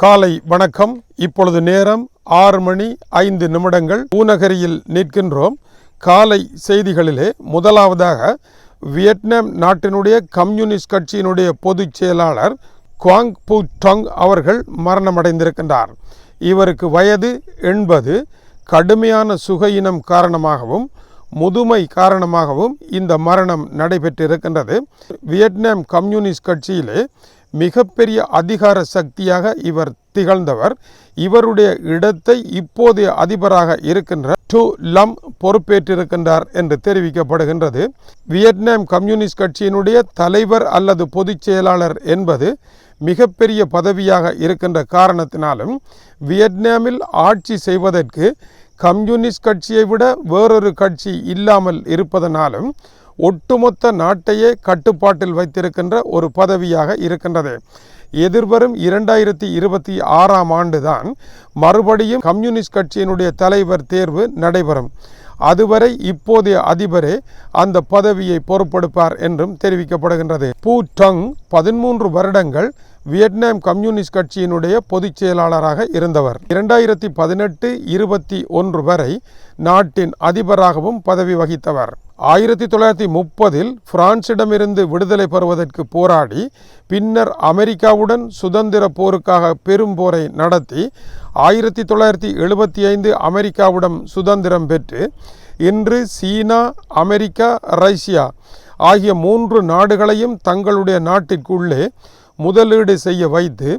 காலை வணக்கம். இப்பொழுது நேரம் ஆறு மணி ஐந்து நிமிடங்கள் பூநகரியில் நிற்கின்றோம். காலை செய்திகளிலே முதலாவதாக வியட்நாம் நாட்டினுடைய கம்யூனிஸ்ட் கட்சியினுடைய பொதுச் செயலாளர் குவாங் பூ டொங் அவர்கள் மரணமடைந்திருக்கின்றார். இவருக்கு வயது எண்பது. கடுமையான சுகையினம் காரணமாகவும் முதுமை காரணமாகவும் இந்த மரணம் நடைபெற்றிருக்கின்றது. வியட்நாம் கம்யூனிஸ்ட் கட்சியிலே மிகப்பெரிய அதிகார சக்தியாக இவர் திகழ்ந்தவர். இவருடைய இடத்தை இப்போதைய அதிபராக இருக்கின்ற டு லம் பொறுப்பேற்றிருக்கின்றார் என்று தெரிவிக்கப்படுகின்றது. வியட்நாம் கம்யூனிஸ்ட் கட்சியினுடைய தலைவர் அல்லது பொதுச் செயலாளர் என்பது மிகப்பெரிய பதவியாக இருக்கின்ற காரணத்தினாலும் வியட்நாமில் ஆட்சி செய்வதற்கு கம்யூனிஸ்ட் கட்சியை விட வேறொரு கட்சி இல்லாமல் இருப்பதனாலும் ஒட்டுமொத்த நாட்டையே கட்டுப்பாட்டில் வைத்திருக்கின்ற ஒரு பதவியாக இருக்கின்றது. எதிர்வரும் இரண்டாயிரத்தி இருபத்தி ஆறாம் ஆண்டுதான் மறுபடியும் கம்யூனிஸ்ட் கட்சியினுடைய தலைவர் தேர்வு நடைபெறும். அதுவரை இப்போதைய அதிபரே அந்த பதவியை பொறுப்பெடுப்பார் என்றும் தெரிவிக்கப்படுகின்றது. பூ டங் பதிமூன்று வருடங்கள் வியட்நாம் கம்யூனிஸ்ட் கட்சியினுடைய பொதுச் செயலாளராக இருந்தவர். இரண்டாயிரத்தி பதினெட்டு இருபத்தி ஒன்று வரை நாட்டின் அதிபராகவும் பதவி வகித்தவர். ஆயிரத்தி தொள்ளாயிரத்தி முப்பதில் பிரான்சிடமிருந்து விடுதலை பெறுவதற்கு போராடி பின்னர் அமெரிக்காவுடன் சுதந்திர போருக்காக பெரும் போரை நடத்தி ஆயிரத்தி தொள்ளாயிரத்தி எழுபத்தி ஐந்து அமெரிக்காவுடன் சுதந்திரம் பெற்று இன்று சீனா அமெரிக்கா ரஷ்யா ஆகிய மூன்று நாடுகளையும் தங்களுடைய நாட்டிற்குள்ளே முதலீடு செய்ய வைத்து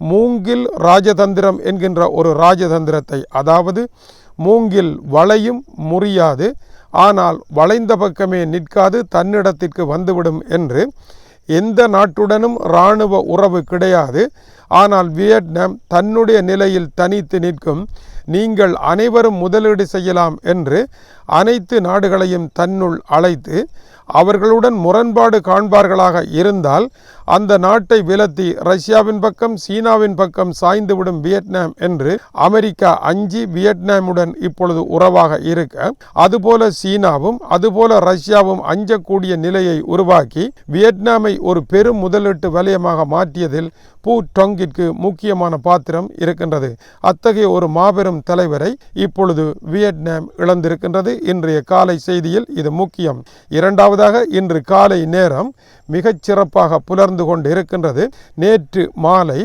மூங்கில் ராஜதந்திரம் என்கின்ற ஒரு ராஜதந்திரத்தை அதாவது மூங்கில் வளையும் முறியாது ஆனால் வளைந்த பக்கமே நிற்காது தன்னிடத்திற்கு வந்துவிடும் என்று எந்த நாட்டுடனும் இராணுவ உறவு கிடையாது. ஆனால் வியட்நாம் தன்னுடைய நிலையில் தனித்து நிற்கும் நீங்கள் அனைவரும் முதலீடு செய்யலாம் என்று அனைத்து நாடுகளையும் தன்னுள் அழைத்து அவர்களுடன் முரண்பாடு காண்பார்களாக இருந்தால் அந்த நாட்டை விலத்தி ரஷ்யாவின் பக்கம் சீனாவின் பக்கம் சாய்ந்துவிடும் வியட்நாம் என்று அமெரிக்கா அஞ்சி வியட்நாமுடன் இப்பொழுது உறவாக இருக்க அதுபோல சீனாவும் அதுபோல ரஷ்யாவும் அஞ்சக்கூடிய நிலையை உருவாக்கி வியட்நாமை ஒரு பெரும் முதலீட்டு வலயமாக மாற்றியதில் பூ டொங்கிற்கு முக்கியமான பாத்திரம் இருக்கின்றது. அத்தகைய ஒரு மாபெரும் தலைவரை இப்பொழுது வியட்நாம் இழந்திருக்கின்றது. இன்றைய காலை செய்தியில் இது முக்கியம். இரண்டாவதாக இன்று காலை நேரம் மிகச் சிறப்பாக புலர்ந்து கொண்டு இருக்கின்றது நேற்று மாலை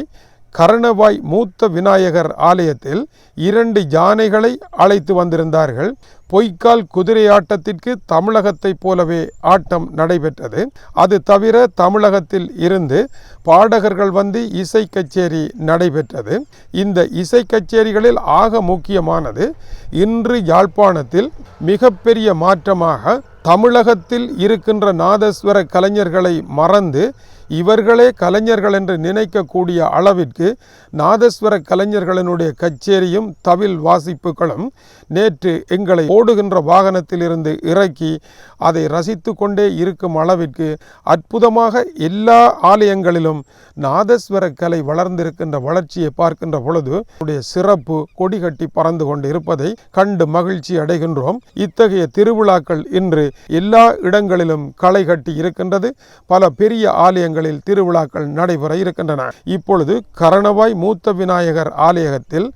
கரணவாய் மூத்த விநாயகர் ஆலயத்தில் இரண்டு யானைகளை அழைத்து வந்திருந்தார்கள். பொய்க்கால் குதிரை ஆட்டத்திற்கு தமிழகத்தைப் போலவே ஆட்டம் நடைபெற்றது. அது தவிர தமிழகத்தில் இருந்து பாடகர்கள் வந்து இசை கச்சேரி நடைபெற்றது. இந்த இசை கச்சேரிகளில் ஆக முக்கியமானது இன்று யாழ்ப்பாணத்தில் மிகப்பெரிய மாற்றமாக தமிழகத்தில் இருக்கின்ற நாதஸ்வர கலைஞர்களை மறந்து இவர்களே கலைஞர்கள் என்று நினைக்கக்கூடிய அளவிற்கு நாதஸ்வர கலைஞர்களினுடைய கச்சேரியும் தவில் வாசிப்புகளும் நேற்று எங்களை ஓடுகின்ற வாகனத்திலிருந்து இறக்கி அதை ரசித்து கொண்டே இருக்கும் அளவிற்கு அற்புதமாக எல்லா ஆலயங்களிலும் நாதஸ்வர கலை வளர்ந்திருக்கின்ற வளர்ச்சியை பார்க்கின்ற பொழுது உடைய சிறப்பு கொடிகட்டி பறந்து கொண்டு இருப்பதை கண்டு மகிழ்ச்சி அடைகின்றோம். இத்தகைய திருவிழாக்கள் இன்று எல்லா இடங்களிலும் களை கட்டி இருக்கின்றது. பல பெரிய ஆலயங்கள் இடங்களில் திருவிழாக்கள் நடைபெற இருக்கின்றன. இப்பொழுது கரணவாய் மூத்த விநாயகர் ஆலயத்தில்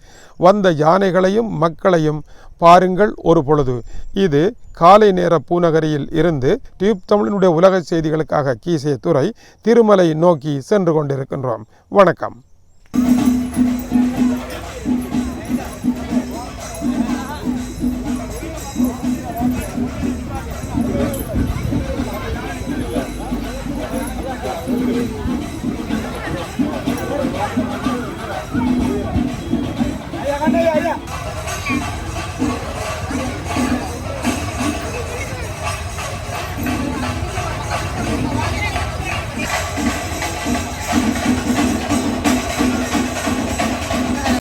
வந்த யானைகளையும் மக்களையும் பாருங்கள் ஒரு பொழுது. இது காலை நேர பூநகரியில் இருந்து டியூப் தமிழினுடைய உலக செய்திகளுக்காக கீசே துறை திருமலை நோக்கி சென்று கொண்டிருக்கின்றோம். வணக்கம். Thank you.